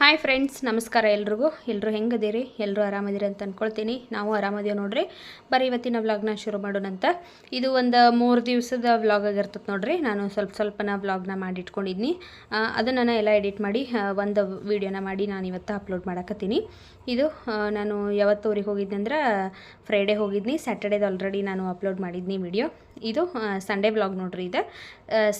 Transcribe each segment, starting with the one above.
Hi friends ನಮಸ್ಕಾರ ಎಲ್ರಿಗೂ. ಎಲ್ಲರೂ ಹೆಂಗದೀರಿ? ಎಲ್ಲರೂ ಆರಾಮದಿರಿ ಅಂತ ಅಂದ್ಕೊಳ್ತೀನಿ ನಾವು ಆರಾಮದೀವಿ ನೋಡ್ರಿ. ಬರೀ ಇವತ್ತಿನ ವ್ಲಾಗ್ನ ಶುರು ಮಾಡೋಣಂತ ಇದು ಒಂದು ಮೂರು ದಿವಸದ ವ್ಲಾಗ್ ಆಗಿರ್ತದೆ ನೋಡ್ರಿ. ನಾನು ಸ್ವಲ್ಪ ಸ್ವಲ್ಪನ ವ್ಲಾಗ್ನ ಮಾಡಿಟ್ಕೊಂಡಿದ್ದೀನಿ ಅದನ್ನು ನಾನು ಎಲ್ಲ ಎಡಿಟ್ ಮಾಡಿ ಒಂದು ವೀಡಿಯೋನ ಮಾಡಿ ನಾನು ಇವತ್ತು ಅಪ್ಲೋಡ್ ಮಾಡಕತ್ತೀನಿ. ಇದು ನಾನು ಯಾವತ್ತೂರಿಗೆ ಹೋಗಿದ್ದೆ ಅಂದ್ರೆ ಫ್ರೈಡೇ ಹೋಗಿದ್ನಿ. ಸ್ಯಾಟರ್ಡೇದು ಆಲ್ರೆಡಿ ನಾನು ಅಪ್ಲೋಡ್ ಮಾಡಿದ್ನಿ ವಿಡಿಯೋ ಇದು ಸಂಡೇ ವ್ಲಾಗ್ ನೋಡ್ರಿ ಇದು.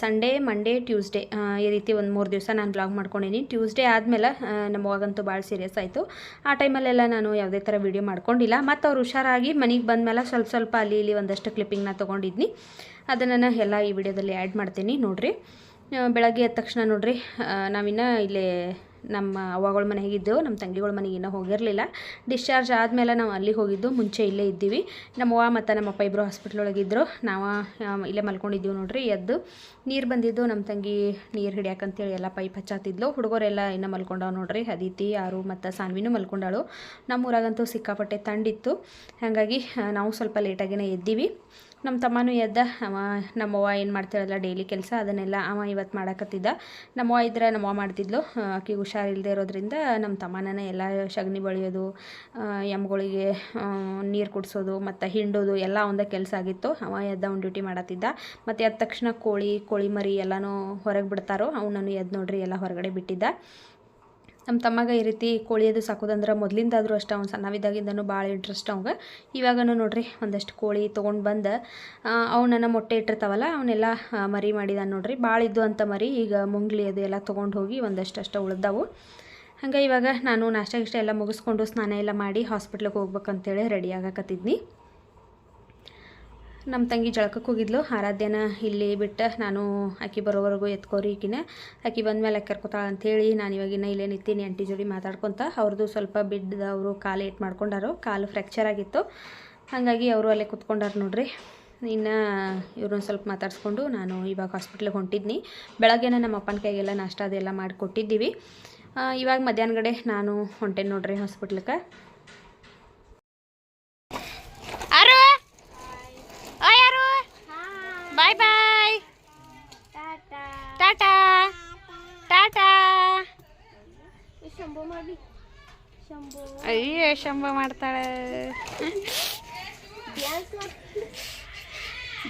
ಸಂಡೇ ಮಂಡೇ ಟ್ಯೂಸ್ಡೇ ಈ ರೀತಿ ಒಂದು ಮೂರು ದಿವಸ ನಾನು ವ್ಲಾಗ್ ಮಾಡ್ಕೊಂಡಿದ್ದೀನಿ ಟ್ಯೂಸ್ಡೇ ಆದಮೇಲೆ ನಮ್ಮ ಅವಾಗಂತೂ ಭಾಳ ಸೀರಿಯಸ್ ಆಯಿತು. ಆ ಟೈಮಲ್ಲೆಲ್ಲ ನಾನು ಯಾವುದೇ ಥರ ವೀಡಿಯೋ ಮಾಡ್ಕೊಂಡಿಲ್ಲ. ಮತ್ತು ಅವ್ರು ಹುಷಾರಾಗಿ ಮನೆಗೆ ಬಂದಮೇಲೆ ಸ್ವಲ್ಪ ಸ್ವಲ್ಪ ಅಲ್ಲಿ ಇಲ್ಲಿ ಒಂದಷ್ಟು ಕ್ಲಿಪ್ಪಿಂಗ್ನ ತೊಗೊಂಡಿದ್ನಿ. ಅದನ್ನು ನಾನು ಎಲ್ಲ ಈ ವಿಡಿಯೋದಲ್ಲಿ ಆ್ಯಡ್ ಮಾಡ್ತೀನಿ ನೋಡಿರಿ. ಬೆಳಗ್ಗೆ ಎದ್ದ ತಕ್ಷಣ ನೋಡಿರಿ. ನಾವಿನ್ನ ಇಲ್ಲೇ ನಮ್ಮ ಅವ್ವಗಳ ಇದ್ದೆವು ನಮ್ಮ ತಂಗಿಗಳ ಮನೆಗೆ ಇನ್ನೂ ಹೋಗಿರಲಿಲ್ಲ. ಡಿಸ್ಚಾರ್ಜ್ ಆದಮೇಲೆ ನಾವು ಅಲ್ಲಿ ಹೋಗಿದ್ದು, ಮುಂಚೆ ಇಲ್ಲೇ ಇದ್ದೀವಿ. ನಮ್ಮ ಅವ್ವ ಮತ್ತು ನಮ್ಮ ಅಪ್ಪ ಇಬ್ಬರು ಹಾಸ್ಪಿಟ್ಲ್ ಒಳಗಿದ್ದರು ನಾವು ಇಲ್ಲೇ ಮಲ್ಕೊಂಡಿದ್ದೀವಿ ನೋಡ್ರಿ, ಎದ್ದು. ನೀರು ಬಂದಿದ್ದು, ನಮ್ಮ ತಂಗಿ ನೀರು ಹಿಡಿಯಾಕಂತೇಳಿ ಎಲ್ಲ ಪೈಪ್ ಹಚ್ಚಾತಿದ್ಲು. ಹುಡುಗರೆಲ್ಲ ಇನ್ನೂ ಮಲ್ಕೊಂಡವು ನೋಡ್ರಿ. ಅದಿತಿ ಯಾರು ಮತ್ತು ಸಾನ್ವಿನೂ ಮಲ್ಕೊಂಡಾಳು. ನಮ್ಮ ಊರಾಗಂತೂ ಸಿಕ್ಕಾಪಟ್ಟೆ ತಂಡಿತ್ತು. ಹಾಗಾಗಿ ನಾವು ಸ್ವಲ್ಪ ಲೇಟಾಗಿನೇ ಎದ್ದೀವಿ. ನಮ್ಮ ತಮ್ಮನೂ ಎದ್ದ, ಅವ ನಮ್ಮವ್ವ ಏನು ಮಾಡ್ತಿರಲ್ಲ ಡೈಲಿ ಕೆಲಸ ಅದನ್ನೆಲ್ಲ ಅವ ಇವತ್ತು ಮಾಡಕತ್ತಿದ್ದ. ನಮ್ಮವ್ವ ಇದ್ರೆ, ನಮ್ಮವ್ವ ಮಾಡ್ತಿದ್ಲು. ಆಕೆಗೆ ಹುಷಾರಿಲ್ಲದೆ ಇರೋದ್ರಿಂದ ನಮ್ಮ ತಮ್ಮನೇ ಎಲ್ಲ ಸಗಣಿ ಬಳಿಯೋದು ಎಮ್ಗಳಿಗೆ ನೀರು ಕುಡಿಸೋದು, ಮತ್ತು ಹಿಂಡೋದು ಎಲ್ಲ ಒಂದೇ ಕೆಲಸ ಆಗಿತ್ತು. ಅವ ಎದ್ದ, ಅವ್ನು ಡ್ಯೂಟಿ ಮಾಡತ್ತಿದ್ದ ಮತ್ತು ಎದ್ದ ತಕ್ಷಣ ಕೋಳಿ ಕೋಳಿ ಮರಿ ಎಲ್ಲನೂ ಹೊರಗೆ ಬಿಡ್ತಾರೋ, ಅವನನ್ನು ಎದ್ದು ನೋಡ್ರಿ ಎಲ್ಲ ಹೊರಗಡೆ ಬಿಟ್ಟಿದ್ದ. ನಮ್ಮ ತಮ್ಮಗ ಈ ರೀತಿ ಕೋಳಿ ಅದು ಸಾಕೋದಂದ್ರೆ ಮೊದಲಿಂದಾದರೂ ಅಷ್ಟೇ ಅವ್ನು ಸಣ್ಣವಿದ್ದಾಗಿಂದನೂ ಭಾಳ ಇಂಟ್ರೆಸ್ಟ್ ಅವಂಗೆ. ಇವಾಗನೂ ನೋಡ್ರಿ ಒಂದಷ್ಟು ಕೋಳಿ ತೊಗೊಂಡು ಬಂದ ಅವನನ್ನು ಮೊಟ್ಟೆ ಇಟ್ಟಿರ್ತಾವಲ್ಲ ಅವನ್ನೆಲ್ಲ ಮರಿ ಮಾಡಿದಾನೆ ನೋಡ್ರಿ. ಭಾಳ ಇದ್ದು ಅಂತ ಮರಿ, ಈಗ ಮುಂಗ್ಲಿ ಅದು ಎಲ್ಲ ತೊಗೊಂಡು ಹೋಗಿ ಒಂದಷ್ಟು ಅಷ್ಟೇ ಉಳ್ದಾವು. ಹಂಗೆ ಇವಾಗ ನಾನು ನಾಷ್ಟ ಗಿಷ್ಟ ಎಲ್ಲ ಮುಗಿಸ್ಕೊಂಡು ಸ್ನಾನ ಎಲ್ಲ ಮಾಡಿ ಹಾಸ್ಪಿಟ್ಲಿಗೆ ಹೋಗ್ಬೇಕಂತೇಳಿ ರೆಡಿ ಆಗಕತ್ತಿದ್ನಿ. ನಮ್ಮ ತಂಗಿ ಜಳಕಕ್ಕೆ ಹೋಗಿದ್ಲು. ಆರಾಧ್ಯನ ಇಲ್ಲಿ ಬಿಟ್ಟು ನಾನು ಆಕಿ ಬರೋವರೆಗೂ ಎತ್ಕೋರಿ ಈಕಿನ. ಆಕಿ ಬಂದಮೇಲೆ ಕರ್ಕೊತಾಳ ಅಂಥೇಳಿ ನಾನು ಇವಾಗಿನ ಇಲ್ಲೇ ನಿಂತೀನಿ ಆಂಟಿ ಜೋಡಿ ಮಾತಾಡ್ಕೊತ. ಅವ್ರದ್ದು ಸ್ವಲ್ಪ ಬಿಡ್ದು ಅವರು ಕಾಲು ಏಟ್ ಮಾಡ್ಕೊಂಡಾರು. ಕಾಲು ಫ್ರ್ಯಾಕ್ಚರ್ ಆಗಿತ್ತು. ಹಾಗಾಗಿ ಅವರು ಅಲ್ಲೇ ಕುತ್ಕೊಂಡಾರು ನೋಡ್ರಿ. ಇನ್ನು ಇವ್ರನ್ನ ಸ್ವಲ್ಪ ಮಾತಾಡಿಸ್ಕೊಂಡು ನಾನು ಇವಾಗ ಹಾಸ್ಪಿಟ್ಲಿಗೆ ಹೊಂಟಿದ್ನಿ. ಬೆಳಗ್ಗೆನೇ ನಮ್ಮ ಅಪ್ಪನ ಕೈಗೆಲ್ಲ ನಾಷ್ಟ ಅದೆಲ್ಲ ಮಾಡಿಕೊಟ್ಟಿದ್ದೀವಿ. ಇವಾಗ ಮಧ್ಯಾಹ್ನಗಡೆ ನಾನು ಹೊಂಟೇನೆ ನೋಡ್ರಿ ಹಾಸ್ಪಿಟ್ಲಿಗೆ ಅರು ಓ ಯಾರು ಬಾಯ್ ಬಾಯ್ ಟಾಟಾ ಟಾಟಾ ಶಂಭು ಮಾಡಿ ಶಂಭು ಅಯ್ಯೋ ಶಂಭ ಮಾಡ್ತಾಳೆ.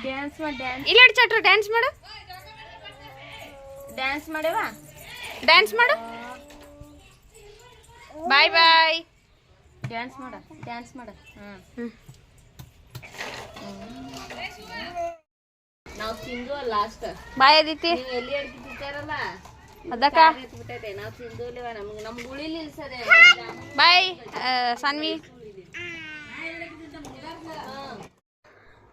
ಡ್ಯಾನ್ಸ್ ಮಾಡಿ ಇಲ್ಲ ಚಟ್ರು ಡ್ಯಾನ್ಸ್ ಮಾಡು. ಡ್ಯಾನ್ಸ್ ಮಾಡೇವಾ? ಡ್ಯಾನ್ಸ್ ಮಾಡು. ಬಾಯ್ ಬಾಯ್ ಡ್ಯಾನ್ಸ್ ಮಾಡ ಡ್ಯಾನ್ಸ್ ಮಾಡ. ನಾವು ತಿಂದು ಲಾಸ್ಟ್ ಬಾಯ್ ಅದಿತಿ ಎಲ್ಲಿ ಅಡ್ಗೆ ತಿಂತಾರಲ್ಲ ಅದಕ್ಕ? ಬಿಟ್ಟೈತೆ ನಾವು ತಿಂದು ನಮ್ಗೆ. ನಮ್ಗೆ ಉಳಿಲಿ ಇಲ್ಸದೆ ಬಾಯ್ ಸಾನ್ವಿ.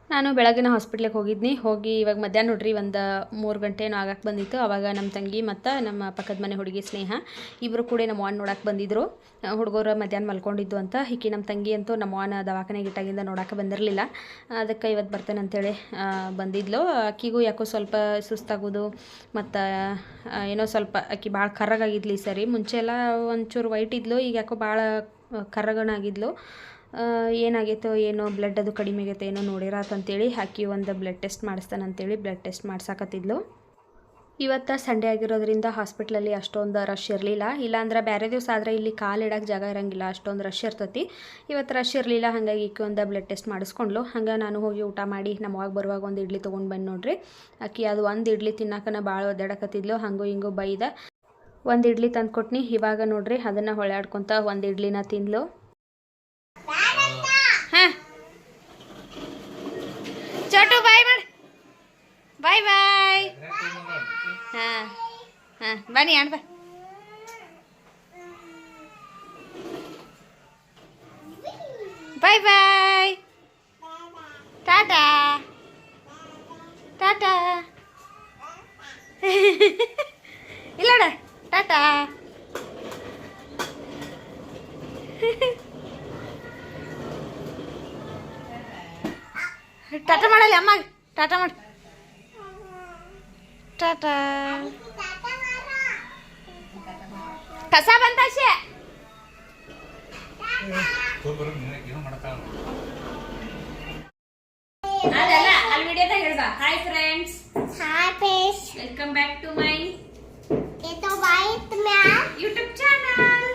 ನಾನು ಬೆಳಗಿನ ಹಾಸ್ಪಿಟ್ಲಿಗೆ ಹೋಗಿದ್ನಿ. ಹೋಗಿ ಇವಾಗ ಮಧ್ಯಾಹ್ನ ನೋಡ್ರಿ ಒಂದು ಮೂರು ಏನೋ ಆಗಕ್ಕೆ ಬಂದಿತ್ತು. ಅವಾಗ ನಮ್ಮ ತಂಗಿ ಮತ್ತು ನಮ್ಮ ಪಕ್ಕದ ಮನೆ ಹುಡುಗಿ ಸ್ನೇಹ ಇಬ್ಬರು ಕೂಡ ನಮ್ಮ ವಾನ್ ನೋಡಕ್ಕೆ ಬಂದಿದ್ದರು ಹುಡುಗರು ಮಧ್ಯಾಹ್ನ ಮಲ್ಕೊಂಡಿದ್ದು ಅಂತ. ಹಿಕ್ಕಿ ನಮ್ಮ ತಂಗಿ ಅಂತೂ ನಮ್ಮ ವಾನ ದವಾಖಾನೆಗೆ ಇಟ್ಟಾಗಿಂದ ನೋಡಕ್ಕೆ ಬಂದಿರಲಿಲ್ಲ. ಅದಕ್ಕೆ ಇವತ್ತು ಬರ್ತೇನೆ ಅಂತೇಳಿ ಆ, ಬಂದಿದ್ಲು. ಅಕ್ಕಿಗೂ ಯಾಕೋ ಸ್ವಲ್ಪ ಸುಸ್ತಾಗೋದು ಮತ್ತು ಏನೋ ಸ್ವಲ್ಪ ಅಕ್ಕಿ ಭಾಳ ಕರ್ರಗಾಗಿದ್ಲು ಸರಿ. ಮುಂಚೆ ಎಲ್ಲ ಒಂಚೂರು ವೈಟ್ ಇದ್ಲು ಈಗ ಯಾಕೋ ಭಾಳ ಕರ್ರಗಣಾಗಿದ್ಲು ಏನಾಗೈತೋ ಏನೋ ಬ್ಲಡ್ ಅದು ಕಡಿಮೆ ಆಗೈತೆ ಏನೋ ನೋಡಿರಾತಂತೇಳಿ ಹಾಕಿ ಒಂದು ಬ್ಲಡ್ ಟೆಸ್ಟ್ ಮಾಡಿಸ್ತಾನಂತೇಳಿ ಬ್ಲಡ್ ಟೆಸ್ಟ್ ಮಾಡ್ಸಾಕತ್ತಿದ್ಲು. ಇವತ್ತು ಸಂಡೇ ಆಗಿರೋದ್ರಿಂದ ಹಾಸ್ಪಿಟ್ಲಲ್ಲಿ ಅಷ್ಟೊಂದು ರಶ್ ಇರಲಿಲ್ಲ. ಇಲ್ಲಾಂದ್ರೆ ಬೇರೆ ದಿವಸ ಆದರೆ ಇಲ್ಲಿ ಕಾಲು ಇಡೋಕೆ ಜಾಗ ಇರಂಗಿಲ್ಲ, ಅಷ್ಟೊಂದು ರಶ್ ಇರ್ತೈತಿ. ಇವತ್ತು ರಶ್ ಇರಲಿಲ್ಲ, ಹಾಗಾಗಿ ಈಕಿ ಒಂದು ಬ್ಲಡ್ ಟೆಸ್ಟ್ ಮಾಡಿಸ್ಕೊಂಡ್ಲು. ಹಂಗೆ ನಾನು ಹೋಗಿ ಊಟ ಮಾಡಿ ನಮ್ಮವಾಗ ಬರುವಾಗ ಒಂದು ಇಡ್ಲಿ ತೊಗೊಂಡು ಬಂದು ನೋಡ್ರಿ. ಅಕ್ಕಿ ಅದು ಒಂದು ಇಡ್ಲಿ ತಿನ್ನಕನ ಭಾಳ ಒದ್ದಾಡಕತ್ತಿದ್ಲು, ಹಂಗೂ ಹಿಂಗೂ ಬೈದ. ಒಂದು ಇಡ್ಲಿ ತಂದು ಕೊಟ್ನಿ ಇವಾಗ ನೋಡ್ರಿ ಅದನ್ನು ಹೊಳ್ಯಾಡ್ಕೊತ ಒಂದು ಇಡ್ಲಿನ ತಿಂದ್ಲು ಹಾಂ ಚೋಟು ಬಾಯ್ ಮಾಡಿ ಬಾಯ್ ಬಾಯ್ ಹಾಂ ಹಾಂ ಬನ್ನಿ ಅಣ್ಣ ಬಾ ಬಾಯ್ ಬಾಯ್ ಟಾಟಾ ಟಾಟಾ ಇಲ್ಲಡ ಟಾಟಾ ಟಾಟಾ ಮಾಡಲ್ಲ ಅಮ್ಮ ಟಾಟಾ ಮಾಡಿ ಟಾಟಾ ಕಸ ಬಂತಾಶೆ ಅದಲ್ಲ ಅಲ್ಲಿ ವಿಡಿಯೋದಾಗ ಹೇಳ್ಬಾ ಹಾಯ್ ಫ್ರೆಂಡ್ಸ್ ಹಾಯ್ ಪೇಶ್ ವೆಲ್ಕಮ್ ಬ್ಯಾಕ್ ಟು ಮೈ ಇದು ವೈಟ್ ಮ್ಯಾಮ್ ಯೂಟ್ಯೂಬ್ ಚಾನಲ್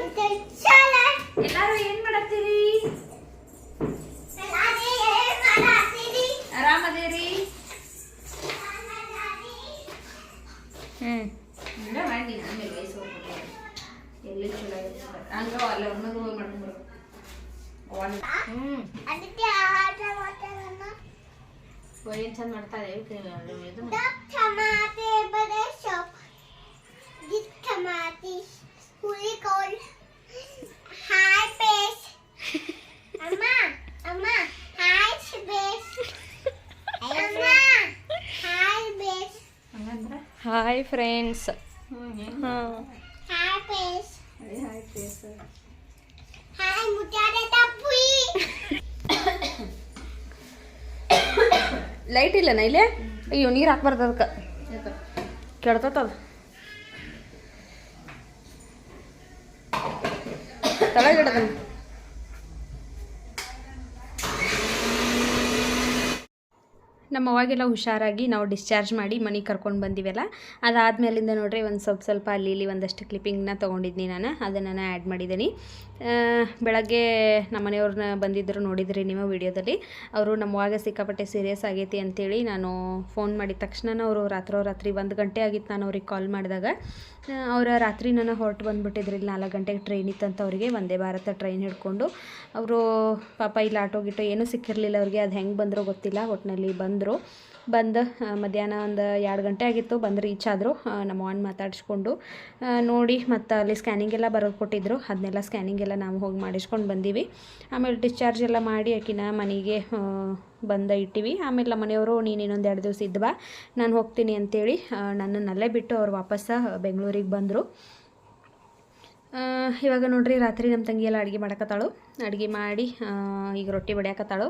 ಹಂಗ ಅಲ್ಲ ಒಂದೊಂದು ಹೋಗಿ ಮಾಡ್ಕೊಂಡ್ಬರು ಹ್ಮ್ ಅದಕ್ಕೆ ಆಟ ಮಾಡ್ತಾರಮ್ಮ ಏನು ಚಂದ ಮಾಡ್ತಾರೆ ಇದು ಟಮಾಟೆ ಬಡೆ ಸೊಪ್ಪು ದಿಸ್ ಟಮಾಟಿ ಹುಳಿಕೋಲ್ ಹಾಯ್ ಬೇಸ್ ಅಮ್ಮ ಅಮ್ಮ ಹಾಯ್ ಬೇಸ್ ಅಮ್ಮ ಹಾಯ್ ಬೇಸ್ ಹಂಗಂದ್ರೆ ಹಾಯ್ ಫ್ರೆಂಡ್ಸ್ ಹ್ಞೂ ಹಾಂ ಹಾಯ್ ಬೇಸ್ ಹಾಯ್ ಫೇಸ್ ಹಾಯ್ ಮುಟ್ಟಾಡೆ ಲೈಟ್ ಇಲ್ಲನ ಇಲ್ಲೇ? ಅಯ್ಯೋ ನೀರು ಹಾಕ್ಬಾರ್ದು ಅದಕ್ಕೆ. ಕೆಡ್ತದ ತಳಗಿಡದ ನಮ್ಮ ಅವಾಗೆಲ್ಲ ಹುಷಾರಾಗಿ ನಾವು ಡಿಸ್ಚಾರ್ಜ್ ಮಾಡಿ ಮನೆ ಕರ್ಕೊಂಡು ಬಂದಿವೆಲ್ಲ, ಅದಾದಮೇಲಿಂದ ನೋಡ್ರಿ ಒಂದು ಸ್ವಲ್ಪ ಸ್ವಲ್ಪ ಅಲ್ಲಿ ಇಲ್ಲಿ ಒಂದಷ್ಟು ಕ್ಲಿಪ್ಪಿಂಗ್ನ ತೊಗೊಂಡಿದ್ದೀನಿ ನಾನು, ಅದನ್ನು ನಾನು ಆ್ಯಡ್ ಮಾಡಿದ್ದೀನಿ ಬೆಳಗ್ಗೆ ನಮ್ಮನೆಯವ್ರನ್ನ ಬಂದಿದ್ದರು ನೋಡಿದ್ರಿ ನೀವು ವಿಡಿಯೋದಲ್ಲಿ. ಅವರು ನಮ್ಮವಾಗ ಸಿಕ್ಕಾಪಟ್ಟೆ ಸೀರಿಯಸ್ ಆಗೈತಿ ಅಂತೇಳಿ ನಾನು ಫೋನ್ ಮಾಡಿದ ತಕ್ಷಣ ಅವರು ರಾತ್ರೋ ರಾತ್ರಿ ಒಂದು ಗಂಟೆ ಆಗಿತ್ತು ನಾನು ಅವ್ರಿಗೆ ಕಾಲ್ ಮಾಡಿದಾಗ. ಅವರ ರಾತ್ರಿ ನಾನು ಹೊರಟು ಬಂದುಬಿಟ್ಟಿದ್ರಿ, ಇಲ್ಲಿ ನಾಲ್ಕು ಗಂಟೆಗೆ ಟ್ರೈನ್ ಇತ್ತಂತ ಅವರಿಗೆ ಒಂದೇ ಭಾರತ ಟ್ರೈನ್ ಹಿಡ್ಕೊಂಡು. ಅವರು ಪಾಪ ಇಲ್ಲಿ ಆಟೋ ಏನೂ ಸಿಕ್ಕಿರಲಿಲ್ಲ ಅವ್ರಿಗೆ, ಅದು ಹೆಂಗೆ ಬಂದರೋ ಗೊತ್ತಿಲ್ಲ ಒಟ್ಟಿನಲ್ಲಿ ಬಂದರು. ಬಂದು ಮಧ್ಯಾಹ್ನ ಒಂದು ಎರಡು ಗಂಟೆ ಆಗಿತ್ತು. ಬಂದು ರೀಚ್ ಆದರು. ನಮ್ಮ ಅವ್ವನ ಮಾತಾಡಿಸ್ಕೊಂಡು ನೋಡಿ ಮತ್ತು ಅಲ್ಲಿ ಸ್ಕ್ಯಾನಿಂಗ್ ಎಲ್ಲ ಬರೋದು ಕೊಟ್ಟಿದ್ರು. ಅದನ್ನೆಲ್ಲ ಸ್ಕ್ಯಾನಿಂಗ್ ಎಲ್ಲ ನಾವು ಹೋಗಿ ಮಾಡಿಸ್ಕೊಂಡು ಬಂದೀವಿ. ಆಮೇಲೆ ಡಿಸ್ಚಾರ್ಜ್ ಎಲ್ಲ ಮಾಡಿ ಆಕಿನ ಮನೆಗೆ ಬಂದ ಇಟ್ಟಿವಿ. ಆಮೇಲೆ ನಮ್ಮ ಮನೆಯವರು, ನೀನು ಇನ್ನೊಂದು ಎರಡು ದಿವಸ ಇದ್ವಾ ನಾನು ಹೋಗ್ತೀನಿ ಅಂಥೇಳಿ ನನ್ನನ್ನು ಅಲ್ಲೇ ಬಿಟ್ಟು ಅವ್ರು ವಾಪಸ್ಸು ಬೆಂಗಳೂರಿಗೆ ಬಂದರು. ಇವಾಗ ನೋಡ್ರಿ ರಾತ್ರಿ ನಮ್ಮ ತಂಗಿ ಎಲ್ಲ ಅಡುಗೆ ಮಾಡಕತ್ತಾಳು. ಅಡುಗೆ ಮಾಡಿ ಈಗ ರೊಟ್ಟಿ ಬಡಿಯಾಕತ್ತಾಳು.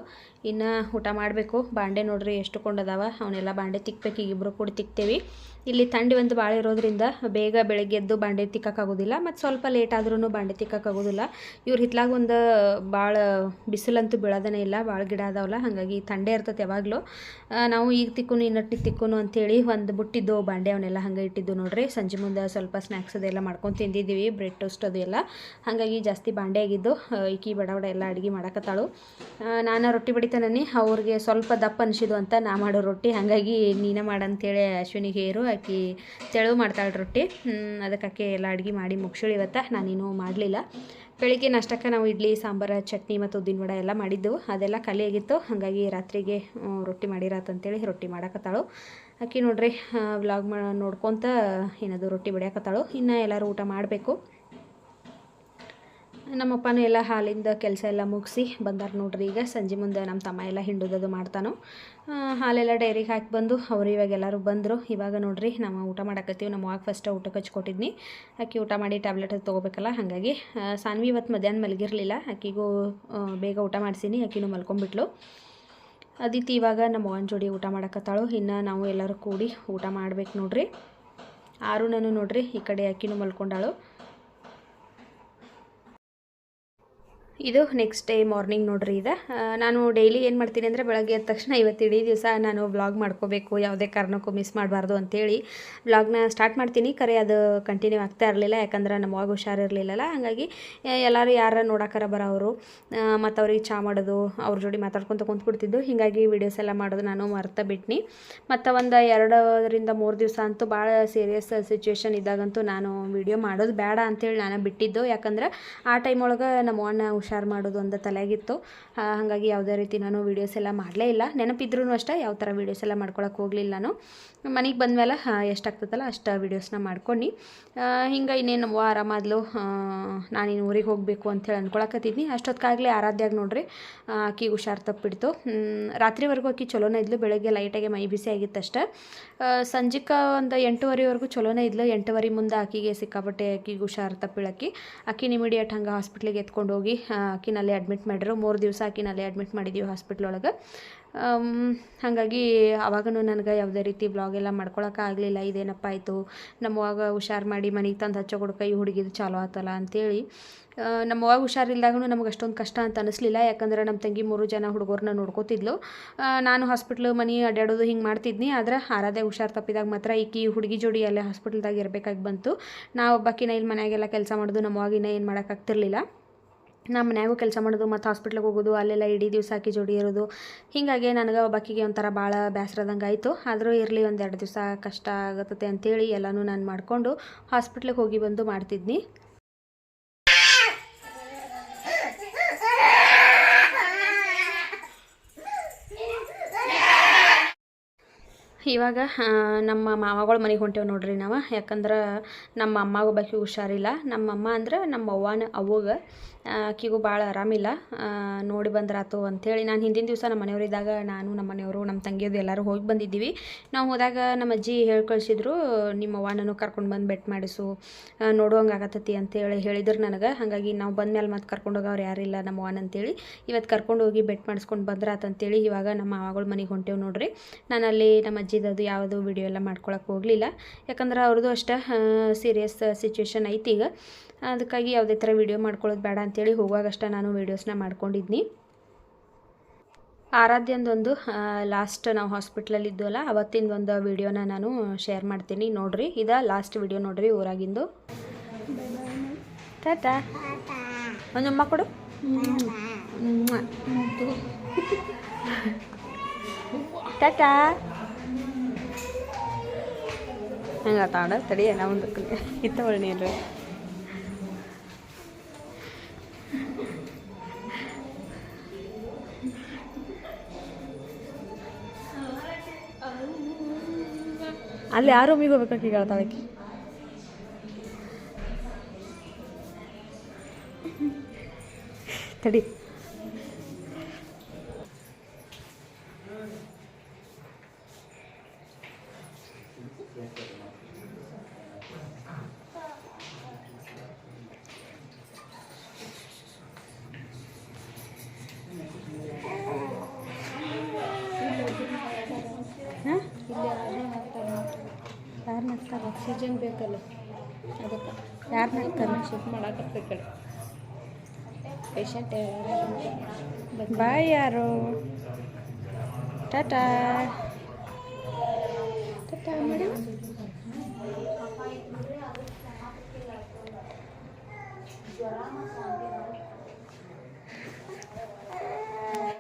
ಇನ್ನು ಊಟ ಮಾಡಬೇಕು. ಬಾಂಡೆ ನೋಡ್ರಿ ಎಷ್ಟು ಕೊಂಡದಾವ ಅವನ್ನೆಲ್ಲ ಬಾಂಡೆ ತಿಕ್ಬೇಕು. ಈಗ ಇಬ್ಬರು ಕೂಡ ತಿಕ್ತೇವೆ. ಇಲ್ಲಿ ಥಂಡಿ ಒಂದು ಭಾಳ ಇರೋದ್ರಿಂದ ಬೇಗ ಬೆಳಗ್ಗೆ ಎದ್ದು ಬಾಂಡೆ ತಿಕ್ಕಾಗೋದಿಲ್ಲ ಮತ್ತು ಸ್ವಲ್ಪ ಲೇಟ್ ಆದ್ರೂ ಬಾಂಡೆ ತಿಕ್ಕಾಗೋದಿಲ್ಲ ಇವ್ರ ಹಿತ್ಲಾಗ ಒಂದು ಭಾಳ ಬಿಸಿಲಂತೂ ಬೀಳೋದೇ ಇಲ್ಲ. ಭಾಳ ಗಿಡ ಅದಾವಲ್ಲ. ಹಾಗಾಗಿ ಥಂಡೆ ಇರ್ತದೆ ಯಾವಾಗಲೂ. ನಾವು ಈಗ ತಿಕ್ಕುನು ಇನ್ನಟ್ಟಿ ತಿಕ್ಕುನು ಅಂತೇಳಿ ಒಂದು ಬುಟ್ಟಿದ್ದು, ಬಾಂಡೆ ಅವನ್ನೆಲ್ಲ ಹಂಗೆ ಇಟ್ಟಿದ್ದು ನೋಡ್ರಿ. ಸಂಜೆ ಮುಂದೆ ಸ್ವಲ್ಪ ಸ್ನ್ಯಾಕ್ಸ್ ಅದೆಲ್ಲ ಮಾಡ್ಕೊಂಡು ತಿಂದಿದ್ದೀವಿ. ಬ್ರೆಡ್ ಟೋಸ್ಟ್ ಅದು ಎಲ್ಲ ಹಾಗಾಗಿ ಜಾಸ್ತಿ ಬಾಂಡೆ ಆಗಿದ್ದು ಈಕಿ ಬಡ ಬಡ ಎಲ್ಲ ಅಡುಗೆ ಮಾಡಕತ್ತಾಳು. ನಾನು ರೊಟ್ಟಿ ಬಡಿತಾನೆ ಅವ್ರಿಗೆ ಸ್ವಲ್ಪ ದಪ್ಪ ಅನಿಸಿದು ಅಂತ ನಾ ಮಾಡೋ ರೊಟ್ಟಿ. ಹಾಗಾಗಿ ನೀನೇ ಮಾಡಂತೇಳಿ ಅಶ್ವಿನಿಗೆ ಹೇರು, ಆಕಿ ತೆಳು ಮಾಡ್ತಾಳೆ ರೊಟ್ಟಿ. ಅದಕ್ಕೆ ಆಕೆ ಎಲ್ಲ ಅಡುಗೆ ಮಾಡಿ ಮುಗಿಸೋಳು ಇವತ್ತು. ನಾನೇನು ಮಾಡಲಿಲ್ಲ. ಬೆಳಿಗ್ಗೆ ನಾಷ್ಟಕ್ಕೆ ನಾವು ಇಡ್ಲಿ, ಸಾಂಬಾರು, ಚಟ್ನಿ ಮತ್ತು ಉದ್ದಿನ ವಡ ಎಲ್ಲ ಮಾಡಿದ್ದೆವು ಅದೆಲ್ಲ ಖಾಲಿ ಆಗಿತ್ತು ಹಾಗಾಗಿ ರಾತ್ರಿಗೆ ರೊಟ್ಟಿ ಮಾಡಿರತ್ತಂತೇಳಿ ರೊಟ್ಟಿ ಮಾಡಕತ್ತಾಳು. ಆಕೆ ನೋಡ್ರಿ ವ್ಲಾಗ್ ಮಾ, ನೋಡ್ಕೊತ ಏನದು ರೊಟ್ಟಿ ಬಡಿಯಾಕತ್ತಾಳು. ಇನ್ನು ಎಲ್ಲರೂ ಊಟ ಮಾಡಬೇಕು. ನಮ್ಮಪ್ಪನೂ ಎಲ್ಲ ಹಾಲಿಂದ ಕೆಲಸ ಎಲ್ಲ ಮುಗಿಸಿ ಬಂದಾರ ನೋಡ್ರಿ ಈಗ. ಸಂಜೆ ಮುಂದೆ ನಮ್ಮ ತಮ್ಮ ಎಲ್ಲ ಹಿಂಡುದದು ಮಾಡ್ತಾನೋ. ಹಾಲೆಲ್ಲ ಡೈರಿಗೆ ಹಾಕಿ ಬಂದು ಅವ್ರು ಇವಾಗ ಎಲ್ಲರೂ ಬಂದರು. ಇವಾಗ ನೋಡ್ರಿ ನಾವು ಊಟ ಮಾಡಕತ್ತೀವಿ. ನಮ್ಮ ಅವಾಗ ಫಸ್ಟ್ ಊಟಕ್ಕೆ ಹಚ್ಕೊಟ್ಟಿದ್ನಿ. ಆಕಿ ಊಟ ಮಾಡಿ ಟ್ಯಾಬ್ಲೆಟ್ ತೊಗೋಬೇಕಲ್ಲ, ಹಾಗಾಗಿ ಸಾನ್ವಿ ಇವತ್ತು ಮಧ್ಯಾಹ್ನ ಮಲಗಿರಲಿಲ್ಲ. ಆಕಿಗೂ ಬೇಗ ಊಟ ಮಾಡಿಸೀನಿ. ಆಕಿನೂ ಮಲ್ಕೊಂಡ್ಬಿಟ್ಲು. ಅದಿತಿ ಇವಾಗ ನಮ್ಮ ಅವ್ವನ ಜೋಡಿ ಊಟ ಮಾಡಕತ್ತಾಳು. ಇನ್ನು ನಾವು ಎಲ್ಲರೂ ಕೂಡಿ ಊಟ ಮಾಡ್ಬೇಕು ನೋಡ್ರಿ. ಆರು ನಾನು ನೋಡ್ರಿ ಈ ಕಡೆ ಆಕಿನೂ ಮಲ್ಕೊಂಡಾಳು. ಇದು ನೆಕ್ಸ್ಟ್ ಡೇ ಮಾರ್ನಿಂಗ್ ನೋಡ್ರಿ ಇದು. ನಾನು ಡೈಲಿ ಏನು ಮಾಡ್ತೀನಿ ಅಂದರೆ ಬೆಳಗ್ಗೆ ಎದ್ದ ತಕ್ಷಣ ಇವತ್ತು ಇಡೀ ದಿವಸ ನಾನು ವ್ಲಾಗ್ ಮಾಡ್ಕೋಬೇಕು, ಯಾವುದೇ ಕಾರಣಕ್ಕೂ ಮಿಸ್ ಮಾಡಬಾರ್ದು ಅಂತೇಳಿ ವ್ಲಾಗ್ನ ಸ್ಟಾರ್ಟ್ ಮಾಡ್ತೀನಿ. ಕರೆ ಅದು ಕಂಟಿನ್ಯೂ ಆಗ್ತಾ ಇರಲಿಲ್ಲ, ಯಾಕಂದ್ರೆ ನಮ್ಮ ಅವಾಗ ಹುಷಾರಿರಲಿಲ್ಲಲ್ಲ. ಹಾಗಾಗಿ ಎಲ್ಲರೂ ಯಾರ ನೋಡೋಕಾರ ಅವರು ಮತ್ತು ಅವ್ರಿಗೆ ಚಾ ಮಾಡೋದು, ಅವ್ರ ಜೋಡಿ ಮಾತಾಡ್ಕೊತ ಕುಂತ್ಬಿಡ್ತಿದ್ದು. ಹೀಗಾಗಿ ವೀಡಿಯೋಸ್ ಎಲ್ಲ ಮಾಡೋದು ನಾನು ಮರ್ತ ಬಿಟ್ನಿ. ಮತ್ತು ಒಂದು ಎರಡರಿಂದ ಮೂರು ದಿವಸ ಅಂತೂ ಭಾಳ ಸೀರಿಯಸ್ ಸಿಚುವೇಶನ್ ಇದ್ದಾಗಂತೂ ನಾನು ವಿಡಿಯೋ ಮಾಡೋದು ಬೇಡ ಅಂತೇಳಿ ನಾನು ಬಿಟ್ಟಿದ್ದು. ಯಾಕಂದ್ರೆ ಆ ಟೈಮ್ ಒಳಗೆ ನಮ್ಮ ಅವ್ವನ ಹುಷಾರು ಮಾಡೋದು ಅಂತ ತಲೆಯಾಗಿತ್ತು. ಹಾಗಾಗಿ ಯಾವುದೇ ರೀತಿ ನಾನು ವೀಡಿಯೋಸ್ ಎಲ್ಲ ಮಾಡಲೇ ಇಲ್ಲ. ನೆನಪಿದ್ರೂ ಅಷ್ಟೇ ಯಾವ ಥರ ವೀಡಿಯೋಸ್ ಎಲ್ಲ ಮಾಡ್ಕೊಳಕ್ಕೆ ಹೋಗಲಿಲ್ಲ ನಾನು. ಮನೆಗೆ ಬಂದಮೇಲೆ ಎಷ್ಟಾಗ್ತದಲ್ಲ ಅಷ್ಟು ವೀಡಿಯೋಸ್ನ ಮಾಡ್ಕೊಂಡು. ಹಿಂಗೆ ಇನ್ನೇನು ವಾರ ಮೊದಲು ನಾನಿನ್ನು ಊರಿಗೆ ಹೋಗಬೇಕು ಅಂಥೇಳಿ ಅಂದ್ಕೊಳಕತ್ತಿದ್ದೀನಿ ಅಷ್ಟೊತ್ತಿಗಾಗಲೇ ಆರಾಧ್ಯಾಗ ನೋಡ್ರಿ ಆಕಿಗೆ ಹುಷಾರು ತಪ್ಪಿಡ್ತು. ರಾತ್ರಿವರೆಗೂ ಆಕಿ ಚಲೋನೇ ಇದ್ಲು, ಬೆಳಗ್ಗೆ ಲೈಟಾಗಿ ಮೈ ಬಿಸಿ ಆಗಿತ್ತಷ್ಟೆ ಸಂಜಿಕ ಒಂದು ಎಂಟೂವರೆವರೆಗೂ ಚಲೋನೇ ಇದ್ಲು. ಎಂಟುವರೆ ಮುಂದೆ ಆಕಿಗೆ ಸಿಕ್ಕಾಪಟ್ಟೆ ಆಕಿಗೆ ಹುಷಾರು ತಪ್ಪಿಳಕ್ಕಿ. ಆಕಿನ ಇಮಿಡಿಯೇಟ್ ಹಂಗೆ ಹಾಸ್ಪಿಟ್ಲಿಗೆ ಎತ್ಕೊಂಡು ಹೋಗಿ ಆಕಿನಲ್ಲಿ ಅಡ್ಮಿಟ್ ಮಾಡಿರೋ ಮೂರು ದಿವಸ ಆಕಿನಲ್ಲಿ ಅಡ್ಮಿಟ್ ಮಾಡಿದ್ದೀವಿ ಹಾಸ್ಪಿಟ್ಲ್ ಒಳಗೆ. ಹಾಗಾಗಿ ಅವಾಗೂ ನನಗೆ ಯಾವುದೇ ರೀತಿ ಬ್ಲಾಗ್ ಎಲ್ಲ ಮಾಡ್ಕೊಳಕ್ಕೆ ಆಗಲಿಲ್ಲ. ಇದೇನಪ್ಪ ಆಯಿತು? ನಮ್ಮವಾಗ ಹುಷಾರು ಮಾಡಿ ಮನೆಗೆ ತಂದು ಹಚ್ಚೋ ಈ ಹುಡುಗಿದು ಚಾಲೋ ಆತಲ್ಲ ಅಂತೇಳಿ. ನಮ್ಮವಾಗ ಹುಷಾರಿಲ್ದಾಗೂ ನಮ್ಗೆ ಅಷ್ಟೊಂದು ಕಷ್ಟ ಅಂತ ಅನಿಸ್ಲಿಲ್ಲ. ಯಾಕಂದ್ರೆ ನಮ್ಮ ತಂಗಿ ಮೂರು ಜನ ಹುಡುಗರನ್ನ ನೋಡ್ಕೋತಿದ್ಲು. ನಾನು ಹಾಸ್ಪಿಟ್ಲು ಮನೆ ಅಡ್ಡಾಡೋದು ಹಿಂಗೆ ಮಾಡ್ತಿದ್ನಿ. ಆದ್ರೆ ಆರಾದೆ ಹುಷಾರು ತಪ್ಪಿದಾಗ ಮಾತ್ರ ಈಕಿ ಹುಡುಗಿ ಜೋಡಿ ಅಲ್ಲೇ ಹಾಸ್ಪಿಟ್ಲ್ದಾಗ ಇರಬೇಕಾಗಿ ಬಂತು. ನಾವು ಒಬ್ಬಾಕಿನ ಇಲ್ಲಿ ಮನೆಯಾಗೆಲ್ಲ ಕೆಲಸ ಮಾಡೋದು ನಮ್ಮವಾಗಿನ ಏನು ಮಾಡೋಕ್ಕಾಗ್ತಿರ್ಲಿಲ್ಲ ನಮ್ಮ ಮನ್ಯಾಗೂ ಕೆಲಸ ಮಾಡೋದು, ಮತ್ತು ಹಾಸ್ಪಿಟ್ಲಿಗೆ ಹೋಗೋದು, ಅಲ್ಲೆಲ್ಲ ಇಡೀ ದಿವಸ ಆಕಿ ಜೋಡಿ ಇರೋದು. ಹೀಗಾಗಿ ನನಗೆ ಒಬ್ಬಾಕಿಗೆ ಒಂಥರ ಭಾಳ ಬೇಸರದಂಗೆ ಆಯಿತು. ಆದರೂ ಇರಲಿ ಒಂದು ಎರಡು ದಿವಸ ಕಷ್ಟ ಆಗತ್ತೆ ಅಂತೇಳಿ ಎಲ್ಲನೂ ನಾನು ಮಾಡಿಕೊಂಡು ಹಾಸ್ಪಿಟ್ಲಿಗೆ ಹೋಗಿ ಬಂದು ಮಾಡ್ತಿದ್ನಿ. ಇವಾಗ ನಮ್ಮ ಮಾವಗಳ ಮನೆಗೆ ಹೊಂಟೇವೆ ನೋಡ್ರಿ ನಾವು. ಯಾಕಂದ್ರೆ ನಮ್ಮ ಅಮ್ಮಗೂ ಬಾಕಿ ಹುಷಾರಿಲ್ಲ. ನಮ್ಮ ಅಮ್ಮ ಅಂದ್ರೆ ನಮ್ಮ ಅವ್ವನ, ಅವ್ವಗೆ. ಆಕಿಗೂ ಭಾಳ ಆರಾಮಿಲ್ಲ. ನೋಡಿ ಬಂದ್ರಾತು ಅಂಥೇಳಿ ನಾನು ಹಿಂದಿನ ದಿವಸ ನಮ್ಮ ಮನೆಯವರಿದ್ದಾಗ ನಾನು, ನಮ್ಮ ಮನೆಯವರು, ನಮ್ಮ ತಂಗಿಯದು ಎಲ್ಲರೂ ಹೋಗಿ ಬಂದಿದ್ದೀವಿ. ನಾವು ಹೋದಾಗ ನಮ್ಮ ಅಜ್ಜಿ ಹೇಳಿ ಕಳಿಸಿದ್ರು ನಿಮ್ಮ ಅವ್ವನೂ ಕರ್ಕೊಂಡು ಬಂದು ಬೆಟ್ ಮಾಡಿಸು ನೋಡುವಂಗೆ ಆಗತ್ತತಿ ಅಂತೇಳಿ ಹೇಳಿದ್ರು ನನಗೆ. ಹಾಗಾಗಿ ನಾವು ಬಂದ ಮೇಲೆ ಮತ್ತೆ ಕರ್ಕೊಂಡು ಹೋಗೋರು ಯಾರಿಲ್ಲ ನಮ್ಮ ಅವ್ವನ ಅಂತೇಳಿ. ಇವತ್ತು ಕರ್ಕೊಂಡು ಹೋಗಿ ಬೆಟ್ ಮಾಡಿಸ್ಕೊಂಡು ಬಂದ್ರಾತು ಅಂತೇಳಿ ಇವಾಗ ನಮ್ಮ ಮಾವಗಳ ಮನೆಗೆ ಹೊಂಟೇವು ನೋಡಿರಿ. ನಾನು ಅಲ್ಲಿ ನಮ್ಮ ಅಜ್ಜಿದದು ಯಾವುದು ವಿಡಿಯೋ ಎಲ್ಲ ಮಾಡ್ಕೊಳಕ್ಕೆ ಹೋಗಲಿಲ್ಲ. ಯಾಕಂದ್ರೆ ಅವ್ರದ್ದು ಅಷ್ಟೇ ಸೀರಿಯಸ್ ಸಿಚುವೇಶನ್ ಐತಿ ಈಗ. ಅದಕ್ಕಾಗಿ ಯಾವುದೇ ಥರ ವಿಡಿಯೋ ಮಾಡ್ಕೊಳ್ಳೋದು ಬೇಡ ಅಂತೇಳಿ ಹೋಗುವಾಗಷ್ಟೇ ನಾನು ವೀಡಿಯೋಸ್ನ ಮಾಡ್ಕೊಂಡಿದ್ನಿ. ಆರಾಧ್ಯಂದೊಂದು ಲಾಸ್ಟ್ ನಾವು ಹಾಸ್ಪಿಟ್ಲಲ್ಲಿ ಇದ್ದಲ್ಲ, ಅವತ್ತಿಂದ ಒಂದು ವಿಡಿಯೋನ ನಾನು ಶೇರ್ ಮಾಡ್ತೀನಿ ನೋಡ್ರಿ. ಇದ ಲಾಸ್ಟ್ ವಿಡಿಯೋ ನೋಡ್ರಿ ಊರಾಗಿಂದು. ಟಾಟಾ ಒಂದು ಉಮ್ಮ ಕೊಡು. ಟಾಟಾ ಹಂಗೆ ತಾಡ ತಡಿ ಎಲ್ಲ ಒಂದು ಇತ್ತ ಒಳ್ಳೆ ಅಲ್ಲಿ ಯಾರು ರೂಮಿಗೆ ಹೋಗ್ಬೇಕಾಗಿ ಹೇಳ್ತಾಳಕ್ಕೆ ತಡಿ. ಬೇಕಲ್ಲ. ಅದಕ್ಕೆ ಯಾರನ್ನ ಕನೆಕ್ಷನ್ ಮಾಡಕತ್ತೆ ಕಡೆ. ಪೇಷಂಟ್ ಬಾಯ್ ಯಾರು? ಟಾಟಾ. ಟಾಟಾ ಮಾಡಿ. ಜ್ವರ